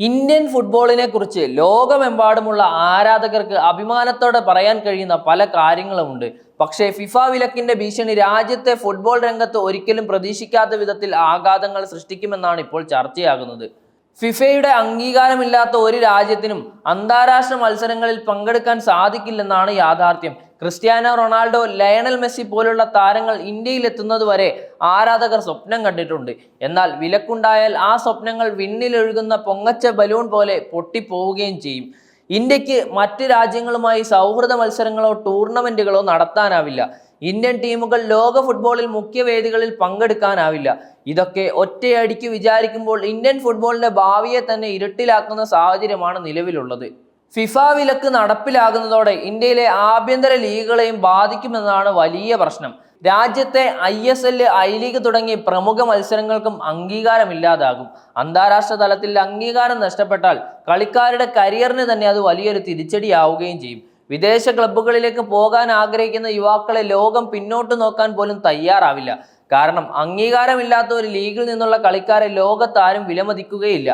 Indian ഫുട്ബോളിനെ കുറിച്ച് ലോകമെമ്പാടുമുള്ള ആരാധകർക്ക് അഭിമാനത്തോടെ പറയാൻ കഴിയുന്ന പല കാര്യങ്ങളുമുണ്ട്. പക്ഷേ ഫിഫ വിലക്കിന്റെ ഭീഷണി രാജ്യത്തെ ഫുട്ബോൾ രംഗത്ത് ഒരിക്കലും പ്രതീക്ഷിക്കാത്ത വിധത്തിൽ ആഘാതങ്ങൾ സൃഷ്ടിക്കുമെന്നാണ് ഇപ്പോൾ ചർച്ചയാകുന്നത്. ഫിഫയുടെ അംഗീകാരമില്ലാത്ത ഒരു രാജ്യത്തിനും അന്താരാഷ്ട്ര മത്സരങ്ങളിൽ പങ്കെടുക്കാൻ സാധിക്കില്ലെന്നാണ് യാഥാർത്ഥ്യം. ക്രിസ്ത്യാനോ റൊണാൾഡോ ലയണൽ മെസ്സി പോലുള്ള താരങ്ങൾ ഇന്ത്യയിൽ എത്തുന്നത് വരെ ആരാധകർ സ്വപ്നം കണ്ടിട്ടുണ്ട്. എന്നാൽ വിലക്കുണ്ടായാൽ ആ സ്വപ്നങ്ങൾ വിണ്ണിലൊഴുകുന്ന പൊങ്ങച്ച ബലൂൺ പോലെ പൊട്ടിപ്പോവുകയും ചെയ്യും. ഇന്ത്യയ്ക്ക് മറ്റ് രാജ്യങ്ങളുമായി സൗഹൃദ മത്സരങ്ങളോ ടൂർണമെന്റുകളോ നടത്താനാവില്ല. ഇന്ത്യൻ ടീമുകൾ ലോക ഫുട്ബോളിൽ മുഖ്യ മുഖ്യവേദികളിൽ പങ്കെടുക്കാനാവില്ല. ഇതൊക്കെ ഒറ്റയടിക്ക് വിചാരിക്കുമ്പോൾ ഇന്ത്യൻ ഫുട്ബോളിന്റെ ഭാവിയെ തന്നെ ഇരുട്ടിലാക്കുന്ന സാഹചര്യമാണ് നിലവിലുള്ളത്. ഫിഫ വിലക്ക് നടപ്പിലാകുന്നതോടെ ഇന്ത്യയിലെ ആഭ്യന്തര ലീഗുകളെയും ബാധിക്കുമെന്നതാണ് വലിയ പ്രശ്നം. രാജ്യത്തെ I S L I league തുടങ്ങി പ്രമുഖ മത്സരങ്ങൾക്കും അംഗീകാരമില്ലാതാകും അന്താരാഷ്ട്ര തലത്തിൽ അംഗീകാരം നഷ്ടപ്പെട്ടാൽ കളിക്കാരുടെ കരിയറിന് തന്നെ അത് വലിയൊരു തിരിച്ചടിയാവുകയും ചെയ്യും. വിദേശ ക്ലബ്ബുകളിലേക്ക് പോകാൻ ആഗ്രഹിക്കുന്ന യുവാക്കളെ ലോകം പിന്നോട്ട് നോക്കാൻ പോലും തയ്യാറാവില്ല. കാരണം അംഗീകാരമില്ലാത്ത ഒരു ലീഗിൽ നിന്നുള്ള കളിക്കാരെ ലോകത്താരും വിലമതിക്കുകയില്ല.